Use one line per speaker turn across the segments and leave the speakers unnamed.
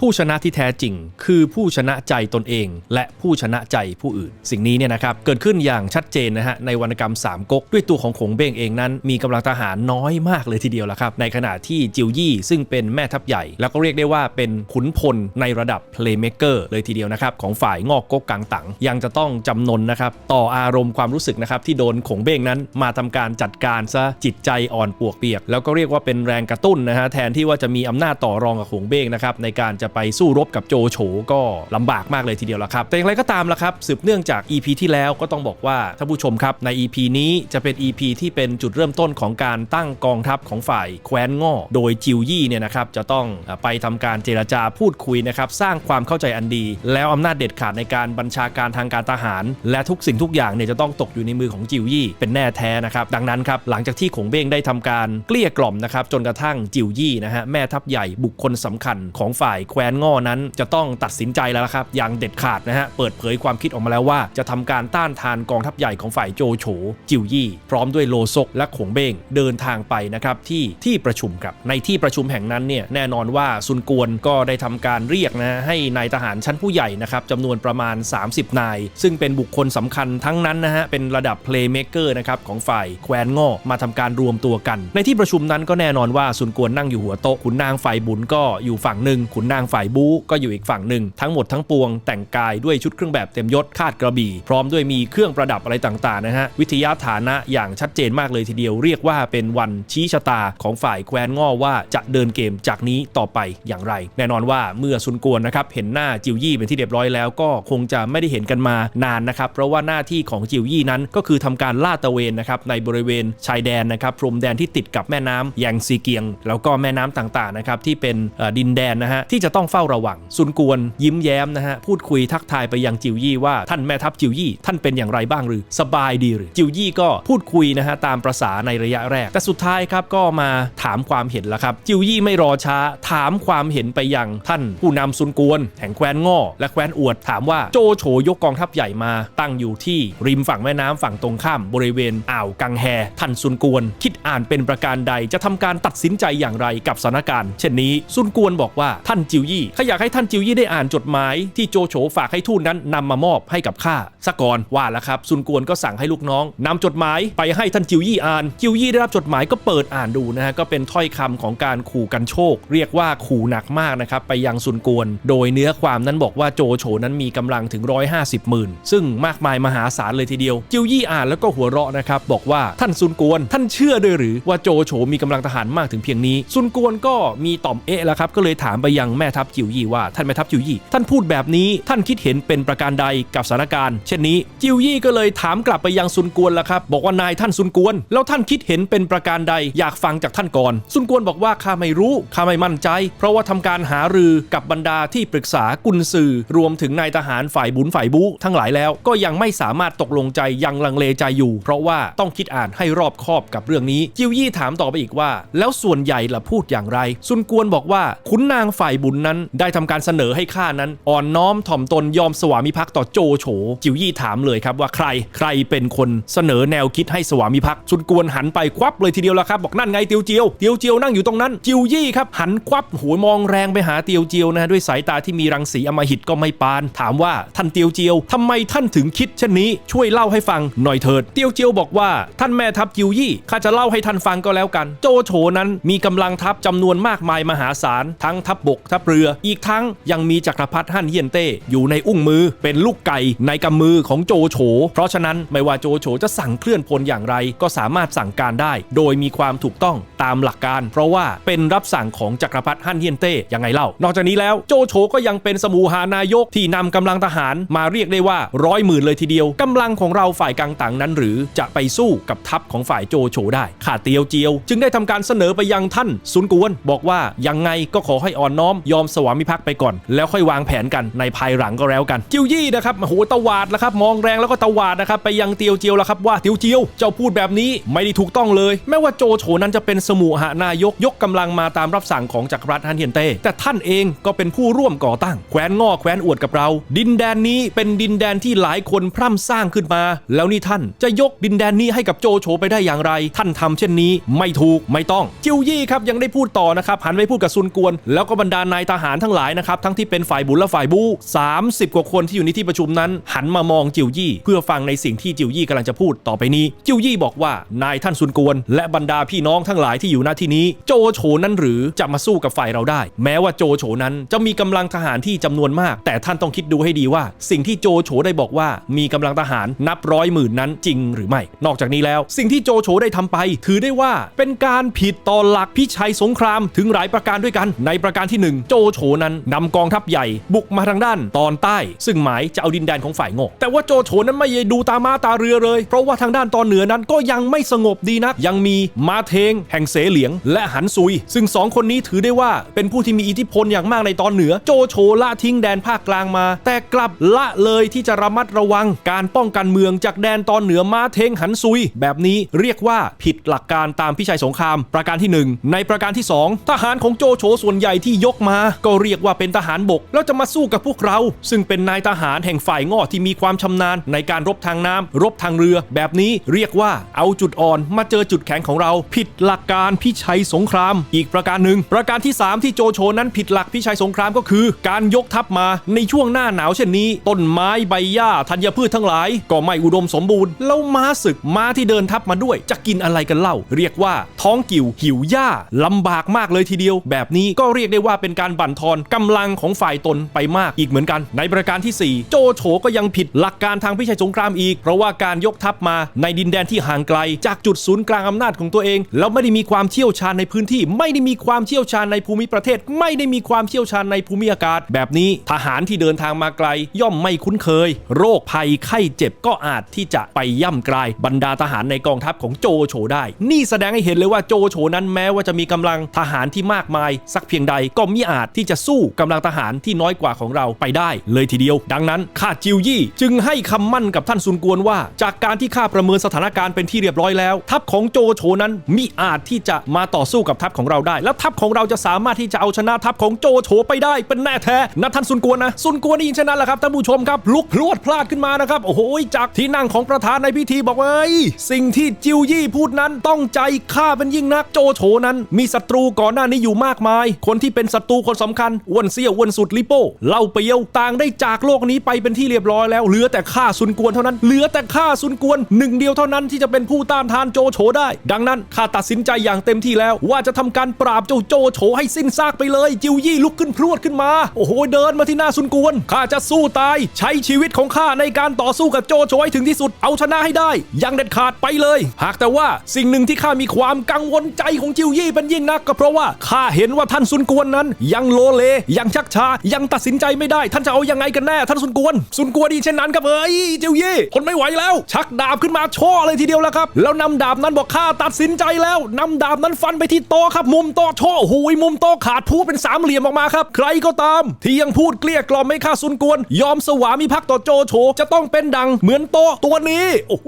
ผู้ชนะที่แท้จริง คือผู้ชนะใจตนเอง และผู้ชนะใจผู้อื่น สิ่งนี้เนี่ยนะครับเกิดขึ้นอย่างชัดเจนนะฮะในวรรณกรรมสามก๊กด้วยตัวของขงเบ้งเองนั้น มีกำลังทหารน้อยมากเลยทีเดียวละครับในขณะที่จิวยี่ซึ่งเป็นแม่ทัพใหญ่ แล้วก็เรียกได้ว่าเป็นขุนพลในระดับเพลย์เม k เกอร์เลยทีเดียวนะครับของฝ่ายงอกก๊กกังตังยังจะต้องจำนนนะครับต่ออารมณ์ความรู้สึกนะครับที่โดนขงเบ้งนั้นมาทำการจัดการซะจิตใจอ่อนปวกเปียก แล้วก็เรียกว่าเป็นแรงกระตุ้นนะฮะแทนที่ว่าจะมีอำนาจต่อรองกับขงเบ้งนะครับในการจะไปสู้รบกับโจโฉก็ลำบากมากเลยทีเดียวละครับ แต่อย่างไรก็ตามละครับ สืบเนื่องจาก EP ที่แล้วก็ต้องบอกว่าท่านผู้ชมครับใน EP นี้จะเป็น EP ที่เป็นจุดเริ่มต้นของการตั้งกองทัพของฝ่ายแคว้นง่อ โดยจิวยี่เนี่ยนะครับจะต้องไปทำการเจรจาพูดคุยนะครับสร้างความเข้าใจอันดี แล้วอำนาจเด็ดขาดในการบัญชาการทางการทหาร และทุกสิ่งทุกอย่างเนี่ยจะต้องตกอยู่ในมือของจิวยี่เป็นแน่แท้นะครับดังนั้นครับหลังจากที่ขงเบ้งได้ทำการเกลี้ยกล่อมนะครับจนกระทั่งจิวยี่นะฮะแม่ทัพใหญ่บุคคลสำคัญของฝ่ายแคว้นง่อนั้นจะต้องตัดสินใจแล้วครับ อย่างเด็ดขาดนะฮะ เปิดเผยความคิดออกมาแล้วว่า จะทำการต้านทานกองทัพใหญ่ของฝ่ายโจโฉจิวยี่ พร้อมด้วยโลซกและขงเบ้งเดินทางไปนะครับที่ที่ประชุมครับ ในที่ประชุมแห่งนั้นเนี่ยแน่นอนว่าซุนกวนก็ได้ทำการเรียกนะให้นายทหารชั้นผู้ใหญ่นะครับจำนวนประมาณ 30 นาย ซึ่งเป็นบุคคลสำคัญทั้งนั้นนะฮะเป็นระดับเพลย์เมเกอร์นะครับของฝ่ายแคว้นง่อมาทำการรวมตัวกัน ในที่ประชุมนั้นก็แน่นอนว่าซุนกวนนั่งอยู่หัวโต๊ะขุนนางฝ่ายบุญก็อยู่ฝั่งหนึ่งขุนนางฝ่ายบูก็อยู่อีกฝั่งหนึ่ง ทั้งหมดทั้งปวงแต่งกายด้วยชุดเครื่องแบบเต็มยศคาดกระบี่ พร้อมด้วยมีเครื่องประดับอะไรต่างๆนะฮะวิทยาฐานะอย่างชัดเจนมากเลยทีเดียวเรียกว่าเป็นวันชี้ชะตาของฝ่ายแคว้นง่อว่าจะเดินเกมจากนี้ต่อไปอย่างไร แน่นอนว่าเมื่อซุนกวนนะครับเห็นหน้าจิวยี่เป็นที่เรียบร้อยแล้วก็คงจะไม่ได้เห็นกันมานานนะครับเพราะว่าหน้าที่ของจิวยี่นั้นก็คือทำการลาดตระเวนนะครับในบริเวณชายแดนนะครับพรมแดนที่ติดกับแม่น้ำแยงซีเกียง แล้วก็แม่น้ำต่างๆนะครับที่เป็นดินแดนนะฮะที่จะต้องเฝ้าระวัง ซุนกวนยิ้มแย้มนะฮะพูดคุยทักทายไปยังจิวยี่ว่าท่านแม่ทัพจิวยี่ ท่านเป็นอย่างไรบ้างหรือสบายดีหรือจิวยี่ก็พูดคุยนะฮะตามประษาในระยะแรก แต่สุดท้ายครับก็มาถามความเห็นแล้วครับ จิวยี่ไม่รอช้า ถามความเห็นไปยังท่านผู้นำซุนกวน แห่งแคว้นง่อและแคว้นอวดถามว่าโจโฉยกกองทัพใหญ่มา ตั้งอยู่ที่ริมฝั่งแม่น้ำฝั่งตรงข้ามบริเวณอ่าวกังแฮท่านซุนกวน คิดอ่านเป็นประการใดจะทำการตัดสินใจอย่างไรกับสถานการณ์ เช่นนี้ซุนกวนบอกว่าท่านจิวยี่ข้าอยากให้ท่านจิวยี่ได้อ่านจดหมาย ที่โจโฉฝากให้ทูตนั้นนำมามอบให้กับข้าซะก่อนว่าแล้วครับซุนกวนก็สั่งให้ลูกน้องนำจดหมายไปให้ท่านจิวยี่อ่าน จิวยี่ได้รับจดหมายก็เปิดอ่านดูนะฮะก็เป็นถ้อยคำของการขู่กันโชค เรียกว่าขู่หนักมากนะครับไปยังซุนกวน โดยเนื้อความนั้นบอกว่าโจโฉนั้นมีกำลังถึง 150หมื่นซึ่งมากมายมหาศาลเลยทีเดียว จิวยี่อ่านแล้วก็หัวเราะนะครับบอกว่าท่านซุนกวน ท่านเชื่อด้วยหรือว่าโจโฉมีกำลังทหารมากถึงเพียงนี้ ซุนกวนก็มีต่อมเอะแล้วครับก็เลยถามไปยังแม่ทัพจิวยี่ว่าท่านแม่ทัพจิวยี่ ท่านพูดแบบนี้ท่านคิดเห็นเป็นประการใดกับสถานการณ์ เช่นนี้จิวยี่ก็เลยถามกลับไปยังซุนกวนแล้วครับ บอกว่านายท่านซุนกวน แล้วท่านคิดเห็นเป็นประการใดอยากฟังจากท่านก่อน ซุนกวนบอกว่าข้าไม่รู้ข้าไม่มั่นใจ เพราะว่าทำการหารือกับบรรดาที่ปรึกษากุนซือรวมถึงนายทหารฝ่ายบุญฝ่ายบูทั้งหลายแล้ว ก็ยังไม่สามารถตกลงใจยังลังเลใจอยู่ เพราะว่าต้องคิดอ่านให้รอบคอบกับเรื่องนี้ จิวยี่ถามต่อไปอีกว่า แล้วส่วนใหญ่ล่ะพูดอย่างไร ซุนกวนบอกว่าขุนนางฝ่ายบุญนั้นได้ทำการเสนอให้ข้านั้น อ่อนน้อมถ่อมตนยอมสวามิภักดิ์ต่อโจโฉจิวยี่ถามเลยครับว่าใครใครเป็นคนเสนอแนวคิดให้สวามิภักดิ์ซุนกวนหันไปควับเลยทีเดียวละครับบอกนั่นไงเตียวเจียวเตียวเจียวนั่งอยู่ตรงนั้นจิวยี่ครับหันควับหัวมองแรงไปหาเตียวเจียวนะด้วยสายตาที่มีรังสีอมหิตก็ไม่ปาน ถามว่าท่านเตียวเจียวทำไมท่านถึงคิดเช่นนี้ช่วยเล่าให้ฟังหน่อยเถิด เตียวเจียวบอกว่า ท่านแม่ทัพจิวยี่ข้าจะเล่าให้ท่านฟังก็แล้วกัน โจโฉนั้นมีกำลังทัพจำนวนมากมายมหาศาลทั้งทัพบบกทัพเรือ อีกทั้งยังมีจักรพรรดิฮั่นเฮียนเต้อยู่ในอุ้งมือเป็นลูกไก่ในกำมือของโจโฉ เพราะฉะนั้นไม่ว่าโจโฉจะสั่งเคลื่อนพลอย่างไร ก็สามารถสั่งการได้ โดยมีความถูกต้องตามหลักการ เพราะว่าเป็นรับสั่งของจักรพรรดิฮั่นเฮียนเต้ยังไงเล่า นอกจากนี้แล้วโจโฉก็ยังเป็นสมูหานายกที่นำกำลังทหารมาเรียกได้ว่าร้อยหมื่นเลยทีเดียวกำลังของเราฝ่ายกังตังนั้น หรือจะไปสู้กับทัพของฝ่ายโจโฉได้ข้าเตียวเจียว จึงได้ทำการเสนอไปยังท่านซุนกวน บอกว่ายังไงก็ขอให้อ่อนน้อมยอมสวามิภักดิ์ไปก่อน แล้วค่อยวางแผนกันในภายหลังก็แล้วกัน จิวยี่นะครับโอ้โหตวาดแล้วครับมองแรงแล้วก็ตวาดนะครับไปยังเตียวเจียวแล้วครับว่าเตียวเจียวเจ้าพูดแบบนี้ไม่ได้ถูกต้องเลย แม้ว่าโจโฉนั้นจะเป็นสมุหานายกยกกำลังมาตามรับสั่งของจักรพรรดิฮันเทียนเต้แต่ท่านเองก็เป็นผู้ร่วมก่อตั้งแคว้นงอแคว้นอวดกับเรา ดินแดนนี้เป็นดินแดนที่หลายคนพร่ำสร้างขึ้นมา แล้วนี่ท่านจะยกดินแดนนี้ให้กับโจโฉไปได้อย่างไร ท่านทำเช่นนี้ ไม่ถูกไม่ต้อง จิวยี่ครับยังได้พูดต่อนะครับหันไปพูดกับซุนกวน แล้วก็บรรดานายทหารทั้งหลายนะครับทั้งที่เป็นฝ่ายบุญและฝ่ายบู30 กว่าคนที่อยู่ในที่ประชุมนั้น หันมามองจิวยี่ เพื่อฟังในสิ่งที่จิวยี่กำลังจะพูดต่อไปนี้ จิวยี่บอกว่านายท่านซุนกวน และบรรดาพี่น้องทั้งหลายที่อยู่ณที่นี้ โจโฉนั้นหรือจะมาสู้กับฝ่ายเราได้ แม้ว่าโจโฉนั้นจะมีกำลังทหารที่จำนวนมาก แต่ท่านต้องคิดดูให้ดีว่า สิ่งที่โจโฉได้บอกว่ามีกำลังทหารนับร้อยหมื่นนั้นจริงหรือไม่ นอกจากนี้แล้ว สิ่งที่โจโฉได้ทำไป ถือได้ว่าเป็นการผิดต่อหลักพิชัยสงครามถึงหลายประการด้วยกัน ในประการที่หนึ่งโจโฉนั้นนำกองทัพใหญ่บุกมาทางด้านตอนใต้ ซึ่งหมายจะเอาดินแดนของฝ่ายโง่แต่ว่าโจโฉนั้นไม่ได้ดูตามาตาเรือเลย เพราะว่าทางด้านตอนเหนือนั้นก็ยังไม่สงบดีนัก ยังมีมาเทง แห่งเสเหลียง และหันซุย ซึ่งสองคนนี้ถือได้ว่าเป็นผู้ที่มีอิทธิพลอย่างมากในตอนเหนือ โจโฉละทิ้งแดนภาคกลางมา แต่กลับละเลยที่จะระมัดระวัง การป้องกันเมืองจากแดนตอนเหนือมาเทงหันซุย แบบนี้เรียกว่าผิดหลักการตามพิชัยสงคราม ประการที่หนึ่งในประการที่สองทหารของโจโฉส่วนใหญ่ที่ยกมาก็เรียกว่าเป็นทหารบกแล้วจะมาสู้กับพวกเรา ซึ่งเป็นนายทหารแห่งฝ่ายงอที่มีความชำนาญในการรบทางน้ำรบทางเรือ แบบนี้เรียกว่าเอาจุดอ่อนมาเจอจุดแข็งของเรา ผิดหลักการพิชัยสงคราม อีกประการหนึ่งประการที่ 3 ที่โจโฉนั้นผิดหลักพิชัยสงครามก็คือ การยกทัพมาในช่วงหน้าหนาวเช่นนี้ ต้นไม้ใบหญ้าธัญพืชทั้งหลาย ก็ไม่อุดมสมบูรณ์แล้วม้าศึกม้าที่เดินทัพมาด้วย จะกินอะไรกันเล่า เรียกว่าท้องกิ่วหิวหญ้าลำบากมากเลยทีเดียว แบบนี้ก็เรียกได้ว่าเป็นการบั่นทอนกำลังของฝ่ายตนไปมากอีกเหมือนกัน ในประการที่ 4 โจโฉก็ยังผิดหลักการทางพิชัยสงครามอีก เพราะว่าการยกทัพมาในดินแดนที่ห่างไกล จากจุดศูนย์กลางอำนาจของตัวเอง แล้วไม่ได้มีความเชี่ยวชาญในพื้นที่ ไม่ได้มีความเชี่ยวชาญในภูมิประเทศ ไม่ได้มีความเชี่ยวชาญในภูมิอากาศ แบบนี้ทหารที่เดินทางมาไกล ย่อมไม่คุ้นเคย โรคภัยไข้เจ็บก็อาจที่จะไปย่ำกลายบรรดาทหารในกองทัพของโจโฉได้ นี่แสดงให้เห็นเลยว่าโจโฉนั้นแม้ว่าจะมีกำลังทหารที่มากมาย สักเพียงใดก็มิอาจที่จะสู้กำลังทหารที่น้อยกว่าของเราไปได้ เลยทีเดียว ดังนั้นข้าจิวยี่จึงให้คำมั่นกับท่านซุนกวนว่า จากการที่ข้าประเมินสถานการณ์เป็นที่เรียบร้อยแล้ว ทัพของโจโฉนั้นมิอาจที่จะมาต่อสู้กับทัพของเราได้ แล้วทัพของเราจะสามารถที่จะเอาชนะทัพของโจโฉไปได้เป็นแน่แท้นะท่านซุนกวนนะซุนกวนได้ยินเช่นนั้นแหละครับท่านผู้ชมครับลุกพรวดพลาดขึ้นมานะครับโอ้โหจากที่นั่งของประธานในพิธีบอกว่าเอ้ยสิ่งที่จิวยี่พูดนั้นต้องใจข้าเป็นยิ่งนักโจโฉนั้น มีศัตรูก่อนหน้านี้อยู่มากมาย คนที่เป็นศัตรูคนสำคัญอ้วนเซี่ยวอ้วนสุดลิโป้เล่าเปียวต่างได้จากโลกนี้ไปเป็นที่เรียบร้อยแล้วเหลือแต่ข้าซุนกวนเท่านั้นเหลือแต่ข้าซุนกวนหนึ่งเดียวเท่านั้นที่จะเป็นผู้ต้านทานโจโฉได้ ดังนั้นข้าตัดสินใจอย่างเต็มที่แล้ว ว่าจะทำการปราบเจ้าโจโฉให้สิ้นซากไปเลย จิวยี่ลุกขึ้นพรวดขึ้นมา โอ้โหเดินมาที่หน้าซุนกวนข้าจะสู้ตาย ใช้ชีวิตของข้าในการต่อสู้กับโจโฉให้ถึงที่สุดเอาชนะให้ได้อยังเด็ดขาดไปเลย หากแต่ว่าสิ่งหนึ่งที่ข้ามีความกังวลใจของจิวยี่เป็นยิ่งนัก ก็เพราะว่าข้าเห็นว่าท่านซุนกวนนั้นยังโลเล ยังชักช้า ยังตัดสินใจไม่ได้ ท่านจะเอายังไงกันแน่ ท่านซุนกวนซุนกวนดีเช่นนั้นครับเอ้ยจิวยี่ทนไม่ไหวแล้ว ชักดาบขึ้นมาช่อเลยทีเดียวแล้วครับ แล้วนำดาบนั้นบอกข้าตัดสินใจแล้วนำดาบนั้นฟันไปที่โต๊ะครับ มุมโต๊ะช่อหูยมุมโต๊ะขาดพูเป็นสามเหลี่ยมออกมาครับ ใครก็ตาม ที่ยังพูดเกลี้ยกล่อมไม่ข้าซุนกวน ยอมสวามิภักดิ์ต่อโจโฉจะต้องเป็นดังเหมือนโต๊ะตัวนี้ โอ้โห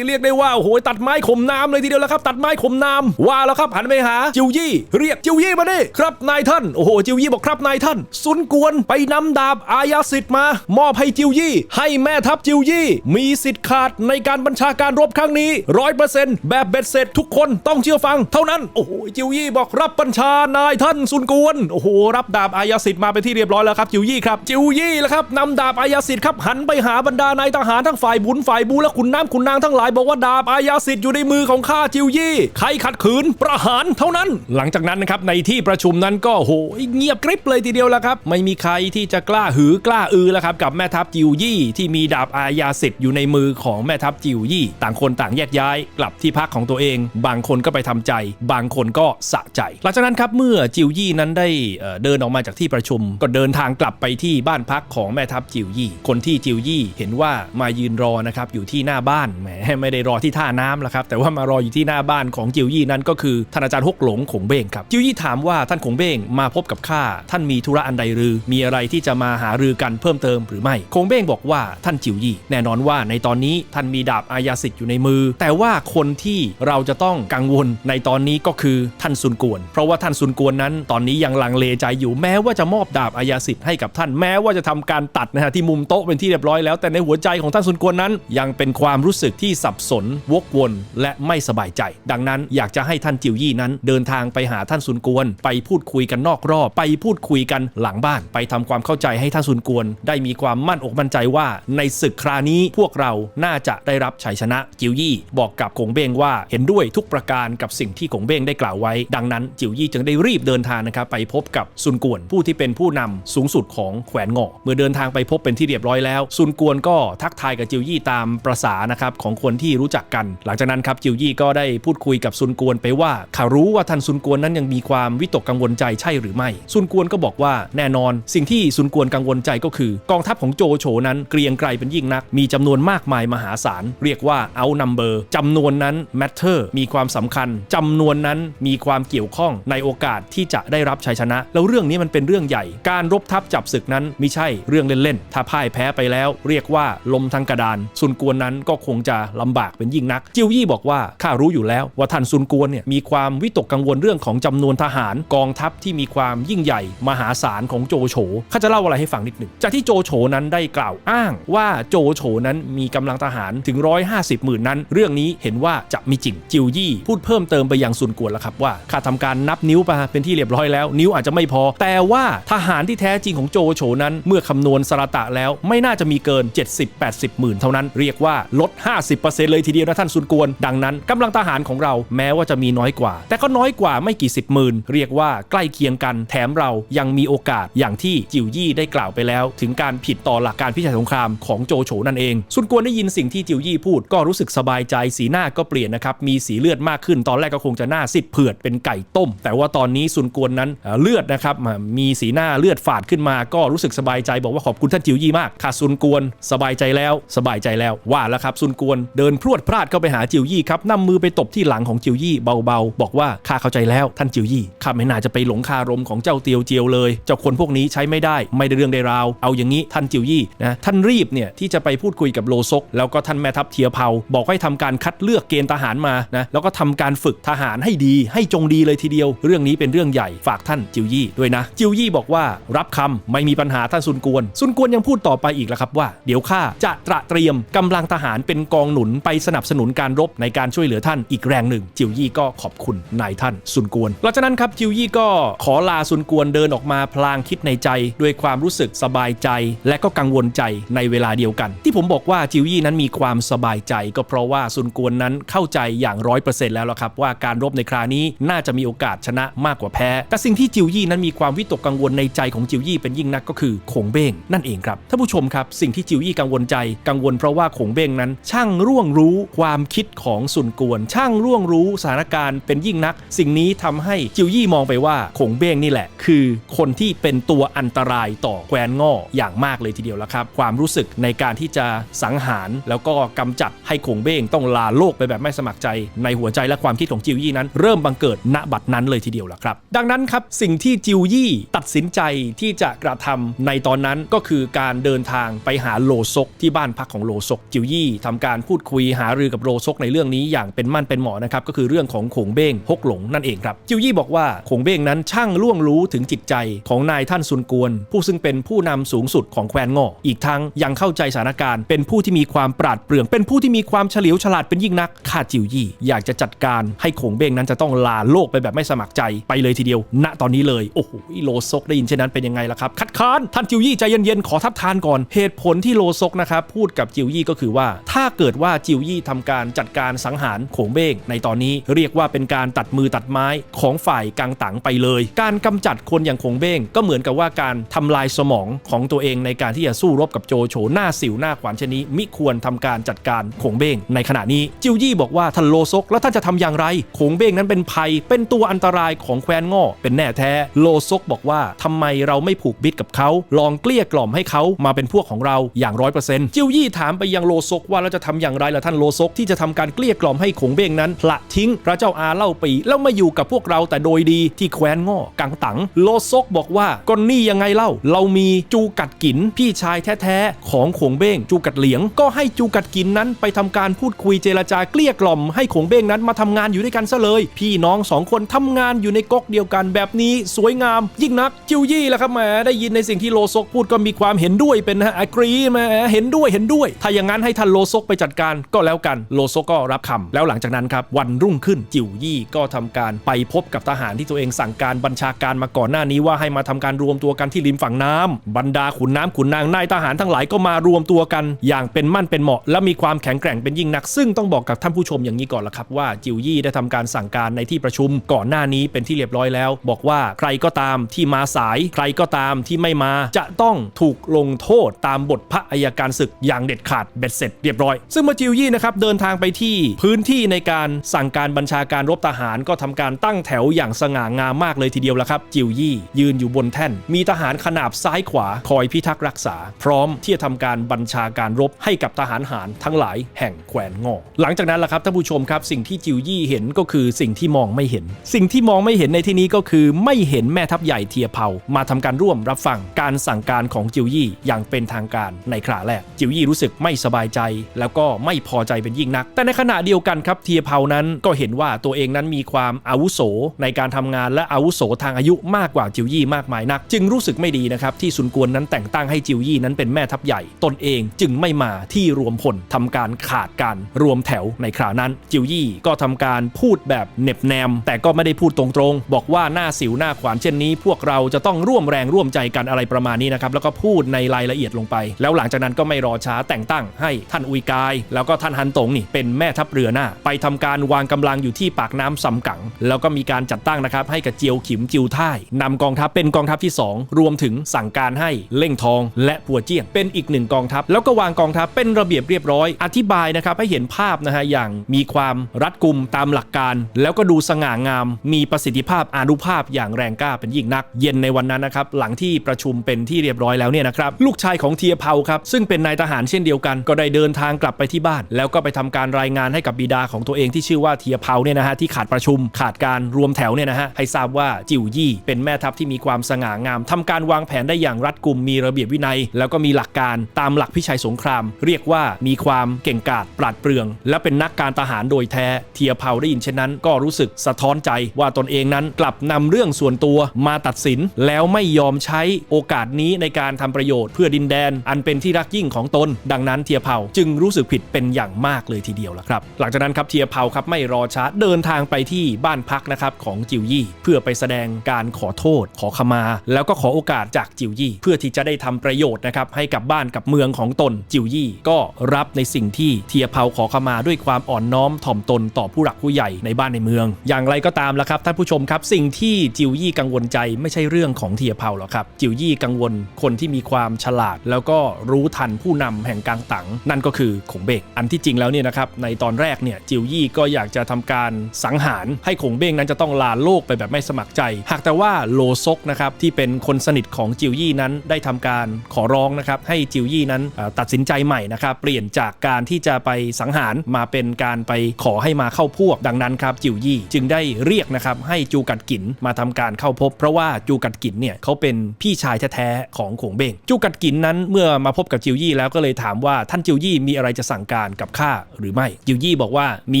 เรียกได้ว่าโอ้โหตัดไม้ข่มน้ำเลยทีเดียวแล้วครับ ตัดไม้ข่มน้ำว่าแล้วครับหันไปหาจิวยี่ เรียกจิวยี่มาดิครับนายท่านโอ้โหจิวยี่บอกครับนายท่าน ซุนกวนไปนำดาบอายาสิทธิ์มา มอบให้จิวยี่ ให้แม่ทัพจิวยี่ มีสิทธิ์ขาดในการบัญชาการรบครั้งนี้ร้อยเปอร์เซ็นต์แบบเบ็ดเสร็จทุกคนต้องเชื่อฟัง เท่านั้นโอ้โหจิวยี่บอกรับบัญชานายท่านซุนกวนโอ้โหรับดาบอายาสิทธิ์มาเป็นที่เรียบร้อยแล้วครับจิวยี่ครับจิวยี่แล้วครับนำดาบอายาสิทธิ์ครับหันไปหาบรรดานายทหารทั้งฝ่ายบุญฝ่ายบูและขุนน้ำขุนนางทั้งหลายบอกว่าดาบอายาสิทธิ์อยู่ในมือของข้าจิวยี่ ใครขัดขืนประหารเท่านั้น หลังจากนั้นนะครับในที่ประชุมนั้นก็โหเงียบกริบเลยทีเดียวแล้วครับ ไม่มีใครที่จะกล้าหือกล้าอือแล้วครับกับแม่ทัพจิวยี่ ที่มีดาบอายาสิทธิ์อยู่ในมือของแม่ทัพจิวยี่ ต่างคนต่างแยกย้าย กลับที่พักของตัวเอง บางคนก็ไปทำใจ บางคนก็สะใจ หลังจากนั้นครับเมื่อจิวยี่นั้นได้เอ่อเดินออกมาจากที่ประชุม ก็เดินทางกลับไปที่บ้านพักของแม่ทัพจิวยี่ คนที่จิวยี่เห็นว่ามายืนรอนะครับอยู่ที่หน้าบ้านแหมไม่ได้รอที่ท่าน้ำละครับแต่ว่ามารออยู่ที่หน้าบ้านของจิวยี่นั้นก็คือท่านอาจารย์ฮกหลงขงเบ้งครับจิวยี่ถามว่าท่านขงเบ้งมาพบกับข้าท่านมีธุระอันใดหรือ มีอะไรที่จะมาหารือกันเพิ่มเติมหรือไม่ คงเบ้งบอกว่าท่านจิวยี่ แน่นอนว่าในตอนนี้ท่านมีดาบอายาสิทธิ์อยู่ในมือ แต่ว่าคนที่เราจะต้องกังวลในตอนนี้ก็คือท่านซุนกวน เพราะว่าท่านซุนกวนนั้นตอนนี้ยังลังเลใจอยู่แม้ว่าจะมอบดาบอายาสิทธิ์ให้กับท่านแม้ว่าจะทำการตัดนะฮะที่มุมโต๊ะเป็นที่เรียบร้อยแล้วแต่ในหัวใจของท่านซุนกวนนั้น ยังเป็นความรู้สึกที่สับสนวกวนและไม่สบายใจ ดังนั้นอยากจะให้ท่านจิวยี่นั้น เดินทางไปหาท่านซุนกวนไปพูดคุยกันนอกรรอบไปพูดคุยกันหลังบ้าน ไปทำความเข้าใจให้ท่านซุนกวน ได้มีความมั่นอกมั่นใจว่า ในศึกครานี้พวกเราน่าจะได้รับชัยชนะจิวยี่บอกกับกงเบงว่าเห็นด้วยทุกประการกับสิ่งที่กงเบงได้กล่าวไว้ ดังนั้นจิวยี่จึงได้รีบเดินทางนะครับไปพบกับซุนกวนผู้ที่เป็นผู้นำสูงสุดของแขวนงอเมื่อเดินทางไปพบเป็นที่เรียบร้อยแล้วซุนกวนก็ทักทายกับจิวยี่ตามประษานะครับของคนที่รู้จักกัน หลังจากนั้นครับจิวยี่ก็ได้พูดคุยกับซุนกวนไปว่าข้ารู้ว่าท่านซุนกวนนั้นยังมีความวิตกกังวลใจใช่หรือไม่ซุนกวนก็บอกว่าแน่นอน สิ่งที่ซุนกวนกังวลใจก็คือ กองทัพของโจโฉนั้นเกรียงไกรเป็นยิ่งนัก มีจำนวนมากมายมหาศาล เรียกว่าเอานัมเบอร์จำนวนนั้น matter มีความสำคัญจำนวนนั้นมีความเกี่ยวข้องในโอกาสที่จะได้รับชัยชนะ แล้วเรื่องนี้มันเป็นเรื่องใหญ่ การรบทัพจับศึกนั้นไม่ใช่เรื่องเล่นๆถ้าพ่ายแพ้ไปแล้ว เรียกว่าลมทั้งกระดาน ซุนกวนนั้นก็คงจะลำบากเป็นยิ่งนัก จิวยี่บอกว่าข้ารู้อยู่แล้วว่าท่านซุนกวนเนี่ยมีความวิตกกังวลเรื่องของจำนวนทหารกองทัพที่มีความยิ่งใหญ่มหาศาลของโจโฉข้าจะเล่าอะไรให้ฟังนิดหนึ่ง จากที่โจโฉนั้นได้กล่าวอ้างว่าโจโฉนั้นมีกำลังทหารถึง 150หมื่นนั้น เรื่องนี้เห็นว่าจะมีจริง จิวยี่พูดเพิ่มเติมไปยังซุนกวนแล้วครับว่าข้าทำการนับนิ้วไปเป็นที่เรียบร้อยแล้ว นิ้วอาจจะไม่พอ แต่ว่าทหารที่แท้จริงของโจโฉนั้น เมื่อคำนวณสระตะแล้ว ไม่น่าจะมีเกิน 70-80หมื่นเท่านั้น เรียกว่าลด 50%เลยทีเดียวนะท่านซุนกวน ดังนั้นกำลังทหารของเราแม้ว่าจะมีน้อยกว่า แต่ก็น้อยกว่าไม่กี่สิบหมื่นเรียกว่าใกล้เคียงกันแถมเรายังมีโอกาสอย่างที่จิวยี่ได้กล่าวไปแล้ว ถึงการผิดต่อหลักการพิชัยสงครามของโจโฉนั่นเอง ซุนกวนได้ยินสิ่งที่จิวยี่พูดก็รู้สึกสบายใจสีหน้าก็เปลี่ยนนะครับมีสีเลือดมากขึ้นตอนแรกก็คงจะหน้าซีดเผือดเป็นไก่ต้ม แต่ว่าตอนนี้ซุนกวนนั้นเลือดนะครับมีสีหน้าเลือดฝาดขึ้นมาก็รู้สึกสบายใจบอกว่าขอบคุณท่านจิวยี่มากค่ะซุนกวนสบายใจแล้ว สบายใจแล้วว่าแล้วครับซุนกวนเดินพรวดพลาดเข้าไปหาจิวยี่ครับนำมือไปตบที่หลังของจิวยี่เบาๆ บอกว่าข้าเข้าใจแล้วท่านจิวยี่ข้าไม่น่าจะไปหลงคารมของเจ้าเตียวเจียวเลย เจ้าคนพวกนี้ใช้ไม่ได้ ไม่ได้เรื่องได้ราว เอาอย่างนี้ท่านจิวยี่นะท่านรีบเนี่ยที่จะไปพูดคุยกับโลซก แล้วก็ท่านแม่ทัพเทียเผาบอกให้ทำการคัดเลือกเกณฑ์ทหารมานะแล้วก็ทำการฝึกทหารให้ดี ให้จงดีเลยทีเดียว เรื่องนี้เป็นเรื่องใหญ่ฝากท่านจิวยี่ด้วยนะ จิวยี่บอกว่ารับคำไม่มีปัญหาท่านซุนกวนซุนกวนยังพูดต่อไปอีกแล้วครับว่า เดี๋ยวข้าจะตระเตรียมกำลังทหารเป็นกองหนุนไปสนับสนุนการรบในการช่วยเหลือท่านอีกแรงหนึ่ง จิวยี่ก็ขอบคุณนายท่านซุนกวนหลังจากนั้นครับจิวยี่ก็ขอลาซุนกวนเดินออกมาพลางคิดในใจ ด้วยความรู้สึกสบายใจ และก็กังวลใจในเวลาเดียวกัน ที่ผมบอกว่าจิวยี่นั้นมีความสบายใจ ก็เพราะว่าซุนกวนนั้นเข้าใจอย่างร้อยเปอร์เซ็นต์แล้วละครับ ว่าการรบในครานี้น่าจะมีโอกาสชนะมากกว่าแพ้ แต่สิ่งที่จิวยี่นั้นมีความวิตกกังวลในใจของจิวยี่เป็นยิ่งนักก็คือขงเบ้งนั่นเองครับท่านผู้ชมครับสิ่งที่จิวยี่กังวลใจ กังวลเพราะว่าขงเบ้งนั้น ช่างร่วงรู้ความคิดของซุนกวน ช่างร่วงรู้สถานการณ์เป็นยิ่งนัก สิ่งนี้ทำให้จิวยี่มองไปว่าขงเบ้งนี่แหละ คือคนที่เป็นตัวอันตรายต่อแคว้นง่ออย่างมากเลยทีเดียวละครับ ความรู้สึกในการที่จะสังหารแล้วก็กำจัดให้ขงเบ้งต้องลาโลกไปแบบไม่สมัครใจ ในหัวใจและความคิดของจิวยี่นั้น เริ่มบังเกิดณบัดนั้นเลยทีเดียวละครับ ดังนั้นครับสิ่งที่จิวยี่ตัดสินใจที่จะกระทำในตอนนั้นก็คือการเดินทางไปหาโลซกที่บ้านพักของโลซกจิวยี่ทำการพูดคุยหารือกับโลซกในเรื่องนี้อย่างเป็นมั่นเป็นหมอนะครับก็คือเรื่องของขงเบ้งฮกหลงนั่นเองครับจิวยี่บอกว่าขงเบ้งนั้นช่างล่วงรู้ถึงจิตใจของนายท่านซุนกวน ผู้ซึ่งเป็นผู้นำสูงสุดของแคว้นงออีกทั้งยังเข้าใจสถานการณ์ เป็นผู้ที่มีความปราดเปรื่อง เป็นผู้ที่มีความเฉลียวฉลาดเป็นยิ่งนักข้าจิวยี่ อยากจะจัดการให้ขงเบ้งนั้นจะต้องลาโลกไปแบบไม่สมัครใจไปเลยทีเดียว ณตอนนี้เลยโอ้โหโลซกได้ยินเช่นนั้นเป็นยังไงล่ะครับ คัดค้านท่านจิวยี่ใจเย็นๆขอทับทานก่อนเหตุผลที่โลซกนะครับพูดกับจิวยี่ก็คือว่า ถ้าเกิดว่าจิวยี่ทำการจัดการสังหารโขงเบ้งในตอนนี้เรียกว่าเป็นการตัดมือตัดไม้ของฝ่ายกังตังไปเลย การกำจัดคนอย่างโขงเบ้ง ก็เหมือนกับว่าการทำลายสมองของตัวเองในการที่จะสู้รบกับโจโฉหน้าสิวหน้าขวานชนนี้มิควรทำการจัดการโขงเบ้ง ในขณะนี้จิวยี่บอกว่าท่านโลซกแล้วท่านจะทำอย่างไรโขงเบ้งนั้นเป็นภัย เป็นตัวอันตรายของแคว้นง่อเป็นแน่แท้ โลซกบอกว่าทำไมเราไม่ผูกบิดกับเขาลองเกลี้ยกล่อมให้เขามาเป็นพวกของเราอย่างร้อยเปอร์เซ็นต์จิวยี่ถามไปยังโลซกว่าเราจะทำอย่างไรล่ะท่านโลซกที่จะทำการเกลี้ยกล่อมให้โขงเบ้งนั้นละทิ้งพระเจ้าอาเล่าปีแล้วมาอยู่กับพวกเราแต่โดยดีที่แคว้นง่อกังตังโลซกบอกว่าก็นี่ยังไงเล่า เรามีจูกัดกินพี่ชายแท้ๆ ของขงเบ้งจูกัดเหลียง ก็ให้จูกัดกินนั้นไปทำการพูดคุยเจรจาเกลี้ยกล่อมให้ขงเบ้งนั้นมาทำงานอยู่ด้วยกันซะเลย พี่น้องสองคนทำงานอยู่ในก๊กเดียวกันแบบนี้สวยงาม ยิ่งนักจิวยี่แหละครับแหมได้ยินในสิ่งที่โลซกพูดก็มีความเห็นด้วยเป็นฮะอกรีแหมเห็นด้วยเห็นด้วย ถ้าอย่างนั้นให้ท่านโลซกไปจัดการก็แล้วกันโลซกก็รับคำแล้วหลังจากนั้นครับวันรุ่งขึ้นจิวยี่ก็ทำการไปพบกับทหารที่ตัวเองสั่งการบัญชาการมาก่อนหน้านี้ว่าให้มาทำการรวมตัวกันที่ริมฝั่งน้ำบรรดาขุนน้ำขุนนางนายทหารทั้งหลายก็มารวมตัวกัน อย่างเป็นมั่นเป็นเหมาะ และมีความแข็งแกร่งเป็นยิ่งนัก ซึ่งต้องบอกกับท่านผู้ชมอย่างนี้ก่อนละครับว่าจิวยี่ได้ทำการสั่งการในที่ประชุมก่อนหน้านี้เป็นที่เรียบร้อยแล้ว บอกว่าใครก็ตามที่มาสาย ใครก็ตามที่ไม่มาจะต้องถูกลงโทษตามบทพระอัยการศึกอย่างเด็ดขาดเบ็ดเสร็จเรียบร้อย ซึ่งเมื่อจิวยี่นะครับเดินทางไปที่พื้นที่ในการสั่งการบัญชาการรบทหารก็ทำการตั้งแถวอย่างสง่างามมากเลยทีเดียวละครับจิวยี่ยืนอยู่บนแท่น มีทหารขนาบซ้ายขวาคอยพิทักษ์รักษา พร้อมที่จะทำการบัญชาการรบให้กับทหารหารทั้งหลายแห่งแขวนงอหลังจากนั้นล่ะครับท่านผู้ชมครับสิ่งที่จิวยี่เห็นก็คือสิ่งที่มองไม่เห็น สิ่งที่มองไม่เห็นในที่นี้ก็คือไม่เห็นแม่ทัพใหญ่เทียเผามาทำการร่วมรับฟังการสั่งการของจิวยี่อย่างเป็นทางการในคราแรกจิวยี่รู้สึกไม่สบายใจ แล้วก็ไม่พอใจเป็นยิ่งนัก แต่ในขณะเดียวกันครับเทียเผานั้นก็เห็นว่าตัวเองนั้นมีความอาวุโสในการทำงานและอาวุโสทางอายุมากกว่าจิวยี่มากมายนัก จึงรู้สึกไม่ดีนะครับที่ซุนกวนนั้นแต่งตั้งให้จิวยี่นั้นเป็นแม่ทัพใหญ่ ตนเองจึงไม่มาที่รวมพลทำการขาดการรวมแถวในคราวนั้น จิวยี่ก็ทำการพูดแบบเน็บแนม แต่ก็ไม่ได้พูดตรงๆ บอกว่าหน้าสิวหน้าขวานเช่นนี้ พวกเราจะต้องร่วมแรงร่วมใจกันอะไรประมาณนี้นะครับแล้วก็พูดในรายละเอียดลงไป แล้วหลังจากนั้นก็ไม่รอช้าแต่งตั้งให้ท่านอุยกาย แล้วก็ท่านฮันตงนี่เป็นแม่ทัพเรือหน้า ไปทำการวางกำลังอยู่ที่ปากน้ำซำกัง แล้วก็มีการจัดตั้งนะครับให้กับเจียวขิมจิวท่นำกองทัพเป็นกองทัพที่ 2 รวมถึงสั่งการให้เล่งทอง และปัวเจี้ยง เป็นอีกหนึ่งกองทัพ แล้วก็วางกองทัพเป็นระเบียบเรียบร้อย อธิบายนะครับให้เห็นภาพนะฮะอย่างมีความรัดกุมตามหลักการ แล้วก็ดูสง่างาม มีประสิทธิภาพอานุภาพอย่างแรงกล้าเป็นยิ่งนัก เย็นในวันนั้นนะครับหลังที่ประชุมเป็นที่เรียบร้อยแล้วเนี่ยนะครับลูกชายของเทียเผาครับซึ่งเป็นนายทหารเช่นเดียวกัน ก็ได้เดินทางกลับไปที่บ้าน แล้วก็ไปทำการรายงานให้กับบิดาของตัวเองที่ชื่อว่าเทียเผาเนี่ยนะฮะที่ขาดประชุมขาดการรวมแถวเนี่ยนะฮะให้ทราบว่าจิวยี่ เป็นแม่ทัพที่มีความสง่างามทำการวางแผนได้อย่างรัดกุมมีระเบียบวินัย แล้วก็มีหลักการตามหลักพิชัยสงคราม เรียกว่ามีความเก่งกาจปราดเปรื่อง และเป็นนักการทหารโดยแท้เทียเผาได้ยินเช่นนั้น ก็รู้สึกสะท้อนใจว่าตนเองนั้นกลับนำเรื่องส่วนตัวมาตัดสิน แล้วไม่ยอมใช้โอกาสนี้ในการทำประโยชน์เพื่อดินแดน อันเป็นที่รักยิ่งของตน ดังนั้นเทียเผาจึงรู้สึกผิดเป็นอย่างมากเลยทีเดียวละครับ หลังจากนั้นครับเทียเผาครับไม่รอช้าเดินทางไปที่บ้านพักนะครับของจิวยี่ เพื่อไปแสดงการขอโทษ ขอขมา แล้วก็ขอโอกาสจากจิวยี่เพื่อที่จะได้ทำประโยชน์นะครับให้กับบ้านกับเมืองของตนจิวยี่ ก็รับในสิ่งที่เทียเผาขอขมาด้วยความอ่อนน้อมถ่อมตนต่อผู้หลักผู้ใหญ่ในบ้านในเมือง อย่างไรก็ตามละครับท่านผู้ชมครับ สิ่งที่จิวยี่กังวลใจไม่ใช่เรื่องของเทียเผาหรอกครับ จิวยี่กังวลคนที่มีความฉลาด แล้วก็รู้ทันผู้นำแห่งกลางตังนั่นก็คือขงเบงอันที่จริงแล้วเนี่ยนะครับในตอนแรกเนี่ยจิวยี่ก็อยากจะทำการสังหารให้ขงเบงนั้นจะต้องลาโลกไปแบบไม่สมัครใจหากแต่ว่าโลซกนะครับที่เป็นคนสนิทของจิวยี่นั้นได้ทำการขอร้องนะครับให้จิวยี่นั้นตัดสินใจใหม่นะครับเปลี่ยนจากการที่จะไปสังหารมาเป็นการไปขอให้มาเข้าพวกดังนั้นครับจิวยี่จึงได้เรียกนะครับให้จูกัดกินมาทำการเข้าพบ เพราะว่าจูกัดกินเนี่ยเขาเป็นพี่ชายแท้ๆของขงเบงจูกัดกินนั้นเมื่อมาพบกับจิวยี่แล้วก็เลยถามว่าท่านจิวยี่มีอะไรจะสั่งการกับข้าหรือไม่จิวยี่บอกว่ามี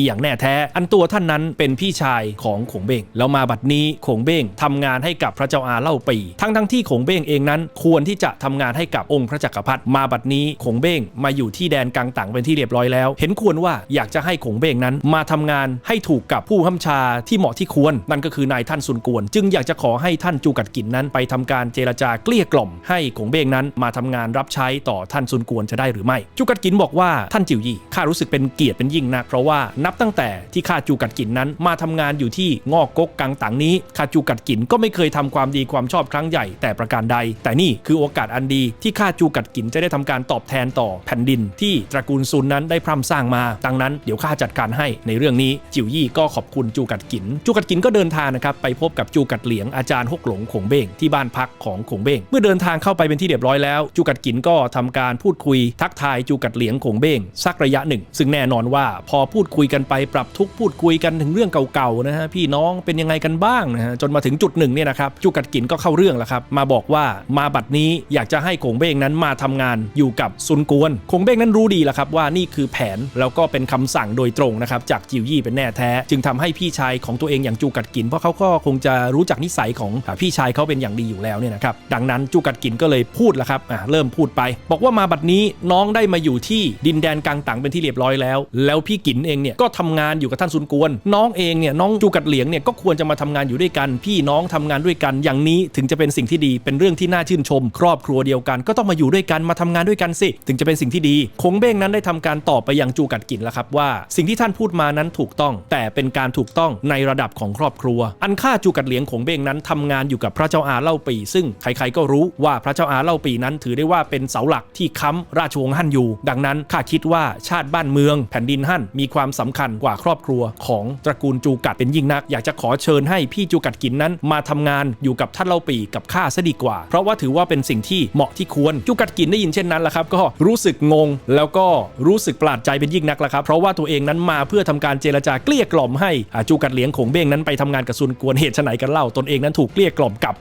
อย่างแน่แท้ อันตัวท่านนั้นเป็นพี่ชายของขงเบงแล้วมาบัดนี้ขงเบงทำงานให้กับพระเจ้าอาเล่าปี ทั้งทั้งที่ขงเบงเองนั้น ควรที่จะทำงานให้กับองค์พระจักรพรรดิมาบัดนี้ขงเบงมาอยู่ที่แดนกังตังเป็นที่เรียบร้อยแล้ว เห็นควรว่าอยากจะให้ขงเบงนั้น มาทำงานให้ถูกกับผู้ข้าชาที่เหมาะที่ควร นั่นก็คือนายท่านซุนกวน จึงอยากจะขอให้ท่านจูกัดกินนั้น ไปทำการเจรจาเกลี้ยกล่อม ให้ขงเบงนั้น มาทำงานรับใช้ต่อท่านซุนกวนจะได้หรือไม่ จูกัดกินบอกว่าท่านจิวยี่ข้ารู้สึกเป็นเกียรติเป็นยิ่งนักเพราะว่านับตั้งแต่ที่ข้าจูกัดกินนั้น มาทำงานอยู่ที่งอกกกกังตังนี้ข้าจูกัดกินก็ไม่เคยทำความดีความชอบครั้งใหญ่แต่ประการใด แต่นี่คือโอกาสอันดีที่ข้าจูกัดกินจะได้ทำการตอบแทนต่อแผ่นดิน ที่ตระกูลซุนนั้นได้พร่ำสร้างมาดังนั้นเดี๋ยวข้าจัดการให้ในเรื่องนี้จิวยี่ก็ขอบคุณจูกัดกิน จูกัดกินก็เดินทางนะครับไปพบกับจูกัดเหลียงอาจารย์ฮกหลงขงเบ้งที่บ้านพักของขงเบ้งเมื่อเดินทางเข้าไปเป็นที่เรียบร้อยแล้ว จูกัดกินก็ทำการพูดคุยทักทายจูกัดเหลียงขงเบ้งสักระยะหนึ่ง ซึ่งแน่นอนว่าพอพูดคุยกันไปปรับทุกพูดคุยกันถึงเรื่องเก่าๆนะฮะพี่น้องเป็นยังไงกันบ้างนะฮะจนมาถึงจุดหนึ่งเนี่ยนะครับจูกัดกินก็เข้าเรื่องแล้วครับมาบอกว่ามาบัดนี้อยากจะให้ขงเบ้งนั้นมาทำงานอยู่กับซุนกวนขงเบ้งนั้นรู้ดีแล้วครับว่านี่คือแผนแล้วก็เป็นคำสั่งโดยตรงนะครับจากจิวยี่เป็นแน่แท้ จึงทำให้พี่ชายของตัวเองอย่างจูกัดกิน เพราะเขาก็คงจะรู้จักนิสัยของพี่ชายเขาเป็นอย่างดีอยู่แล้วเนี่ยนะครับดังนั้นจูกัดกินก็เลยพูดแล้วครับอ่าเริ่มพูดไป บอกว่ามาบัดนี้น้องได้มาอยู่ที่ดินแดนกังตังเป็นที่เรียบร้อยแล้ว แล้วพี่กินเองเนี่ยก็ทำงานอยู่กับท่านซุนกวน น้องเองเนี่ยน้องจูกัดเหลียงเนี่ยก็ควรจะมาทำงานอยู่ด้วยกันพี่น้องน้องทำงานด้วยกัน อย่างนี้ถึงจะเป็นสิ่งที่ดีเป็นเรื่องที่น่าชื่นชม ครอบครัวเดียวกัน ก็ต้องมาอยู่ด้วยกันมาทำงานด้วยกันสิ ถึงจะเป็นสิ่งที่ดี คงเบ้งนั้นได้ทำการตอบไปยังจูกัดกินแล้วครับว่า สิ่งที่ท่านพูดมานั้นถูกต้อง แต่เป็นการถูกต้องในระดับของครอบครัว อันค่าจูกัดเหลียงคงเบ้งนั้นทำงานอยู่กับพระเจ้าอาเล่าปี ซึ่งใครๆก็รู้ว่าพระเจ้าอาเล่าปีนั้น ถือได้ว่าเป็นเสาหลักที่ค้ำราชวงศ์ฮั่นอยู่ ดังนั้นข้าคิดว่าชาติบ้านเมือง แผ่นดินฮั่นมีความสำคัญกว่าครอบครัวของตระกูลจูกัดเป็นยิ่งนัก อยากจะขอเชิญให้พี่จูกัดกินนั้นมาทำงานอยู่กับท่านเล่าปีกับข้าซะดีกว่า เพราะว่าถือว่าเป็นสิ่งที่เหมาะที่ควรจูกัดกินได้ยินเช่นนั้นแหละครับ ก็รู้สึกงงแล้วก็รู้สึกประหลาดใจเป็นยิ่งนักละครับเพราะว่าตัวเองนั้นมาเพื่อทำการเจรจาเกลี้ยกล่อมให้จูกัดเหลียงขงเบ้งนั้นไปทำงานกับซุนกวนเหตุไฉนกันเล่าตนเองนั้นถูกเกลี้ยกล่อมกลับ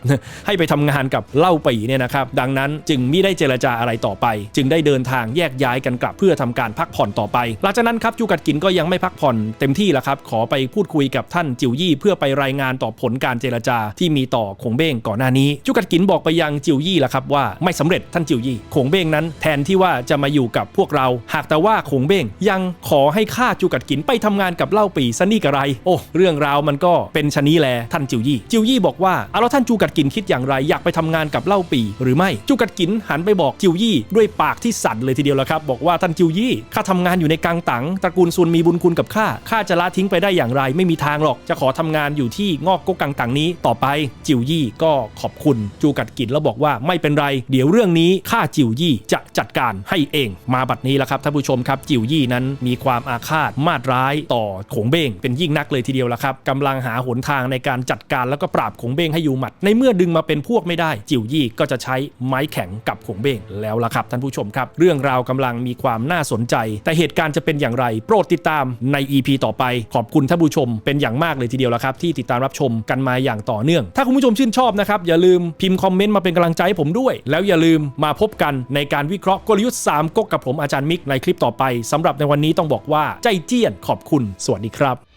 ให้ไปทำงานกับเล่าปีเนี่ยนะครับดังนั้นจึงไม่ได้เจรจาอะไรต่อไป จึงได้เดินทางแยกย้ายกันกลับเพื่อทำการพักผ่อนต่อไป หลังจากนั้นครับจูกัดกินก็ยังไม่พักผ่อนเต็มที่ล้วครับขอไปพูดคุยกับท่านจิวยี่เพื่อไปรายงานต่อผลการเจรจาที่มีต่อคงเบ้งก่อนหน้านี้จูกัดกินบอกไปยังจิวยี่แล้วครับว่าไม่สำเร็จท่านจิวยี่คงเบ้งนั้น แทนที่ว่าจะมาอยู่กับพวกเรา หากแต่ว่าคงเบ้งยังขอให้ข้าจูกัดกินไปทำงานกับเล่าปีซะนี่กระไร โอ้เรื่องราวมันก็เป็นชะนี้แลท่านจิวยี่ จิวยี่บอกว่าเอาแล้วท่านจูกัดกินคิดอย่างไร อยากไปทำงานกับเล่าปีหรือไม่จูกัดกินหันไปบอกจิวยี่ ด้วยปากที่สั่นเลยทีเดียวละครับ บอกว่าท่านจิวยี่ข้าทำงานอยู่ในกังตังตระกูลซุนมีบุญคุณกับข้าข้าจะละทิ้งไปได้อย่างไร ไม่มีทางหรอกจะขอทำงานอยู่ที่งอกกกกังตังนี้ต่อไปจิวยี่ก็ขอบคุณจูกัดกินแล้วบอกว่าไม่เป็นไร เดี๋ยวเรื่องนี้ข้าจิวยี่จะจัดการให้เอง มาบัดนี้แล้วครับท่านผู้ชมครับจิวยี่นั้นมีความอาฆาตมาดร้ายต่อขงเบ้งเป็นยิ่งนักเลยทีเดียวละครับกำลังหาหนทางในการจัดการแล้วก็ปราบขงเบ้งให้อยู่หมัด ในเมื่อดึงมาเป็นพวกไม่ได้ จิวยี่ก็จะใช้ไม้แข็งกับขงเบ้งแล้วละครับท่านผู้ชมครับ เรื่องราวกำลังมีความน่าสนใจ แต่เหตุการณ์จะเป็นอย่างไร โปรดติดตามใน EP ต่อไป ขอบคุณท่านผู้ชมเป็นอย่างมากเลยทีเดียวละครับ ที่ติดตามรับชมกันมาอย่างอย่างต่อเนื่อง ถ้าคุณผู้ชมชื่นชอบนะครับ อย่าลืมพิมพ์คอมเมนต์มาเป็นกำลังใจให้ผมด้วย แล้วอย่าลืมมาพบกันในการวิเคราะห์กลยุทธ์3ก๊กกับผมอาจารย์มิกในคลิปต่อไปสำหรับในวันนี้ต้องบอกว่าใจเจี้ยนขอบคุณ สวัสดีครับ